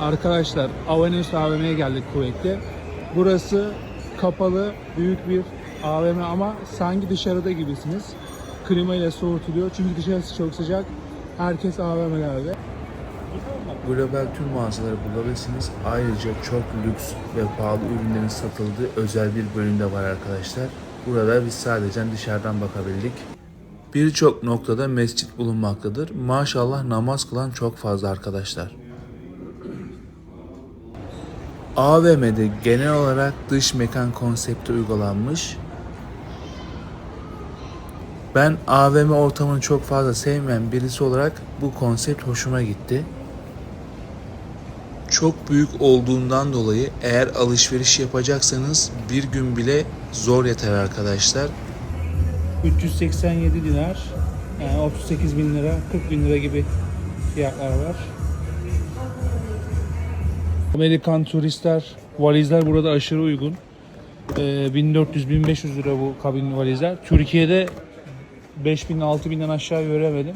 Arkadaşlar Avanos AVM'ye geldik Kuveyt'te. Burası kapalı büyük bir AVM ama sanki dışarıda gibisiniz. Klima ile soğutuluyor çünkü dışarısı çok sıcak. Herkes AVM'lerde. Global tüm mağazaları bulabilirsiniz. Ayrıca çok lüks ve pahalı ürünlerin satıldığı özel bir bölümde var arkadaşlar. Burada biz sadece dışarıdan bakabildik. Birçok noktada mescit bulunmaktadır. Maşallah namaz kılan çok fazla arkadaşlar. AVM'de genel olarak dış mekan konsepti uygulanmış. Ben AVM ortamını çok fazla sevmeyen birisi olarak bu konsept hoşuma gitti. Çok büyük olduğundan dolayı eğer alışveriş yapacaksanız bir gün bile zor yeter arkadaşlar. 387 dinar yani 38 bin lira 40 bin lira gibi fiyatlar var. Amerikan turistler valizler burada aşırı uygun. Ee, 1400-1500 lira bu kabin valizler. Türkiye'de 5000 6000'den aşağı göremedim.